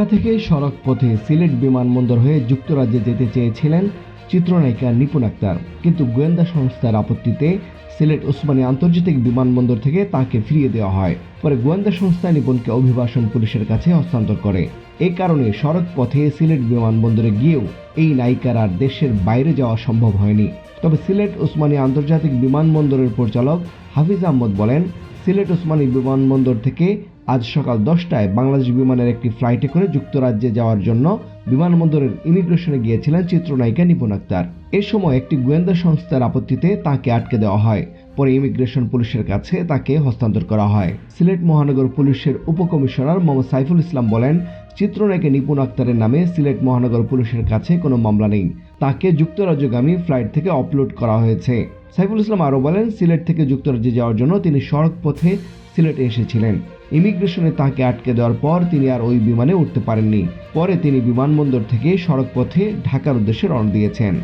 ঢাকা থেকে সড়ক পথে সিলেট বিমানবন্দর হয়ে যুক্তরাজ্যে যেতে চেয়েছিলেন চিত্রনায়িকা নিপুণ আক্তার। কিন্তু গোয়েন্দা সংস্থার আপত্তিতে সিলেট ওসমানী আন্তর্জাতিক বিমানবন্দর থেকে তাকে ফিরিয়ে দেওয়া হয়। পরে গোয়েন্দা সংস্থা নিপুণকে অভিবাসন পুলিশের কাছে হস্তান্তর করে। এই কারণে সড়ক পথে সিলেট বিমানবন্দরে গিয়েও এই নায়িকার আর দেশের বাইরে যাওয়া সম্ভব হয়নি। তবে সিলেট ওসমানী আন্তর্জাতিক বিমানবন্দরের পরিচালক হাফিজ আহমদ বলেন, সিলেট ওসমানী বিমানবন্দর থেকে আজ সকাল দশটায় বাংলাদেশ বিমানের একটি ফ্লাইটে করে যুক্তরাজ্যে যাওয়ার জন্য বিমানবন্দরের ইমিগ্রেশনে গিয়েছিলেন চিত্রনায়িকা নিপুণ আক্তার। এ সময় একটি গোয়েন্দা সংস্থার আপত্তিতে তাকে আটকে দেওয়া হয়। পরে ইমিগ্রেশন পুলিশের কাছে তাকে হস্তান্তর করা হয়। সিলেট মহানগর পুলিশের উপকমিশনার মোহাম্মদ সাইফুল ইসলাম বলেন চিত্রনায়িকা নিপুণ আক্তারের নামে সিলেট মহানগর পুলিশের কাছে কোনো মামলা নেই। তাকে যুক্তরাজ্যগামী ফ্লাইট থেকে অপলোড করা হয়েছে। সাইফুল ইসলাম আরও বলেন, সিলেট থেকে যুক্তরাজ্যে যাওয়ার জন্য তিনি সড়ক পথে সিলেটে এসেছিলেন। ইমিগ্রেশনে তাকে আটকে দেওয়ার পর তিনি আর ওই বিমানে উঠতে পারেননি। পরে তিনি বিমানবন্দর থেকে সড়ক পথে ঢাকার উদ্দেশ্যে রওনা দিয়েছেন।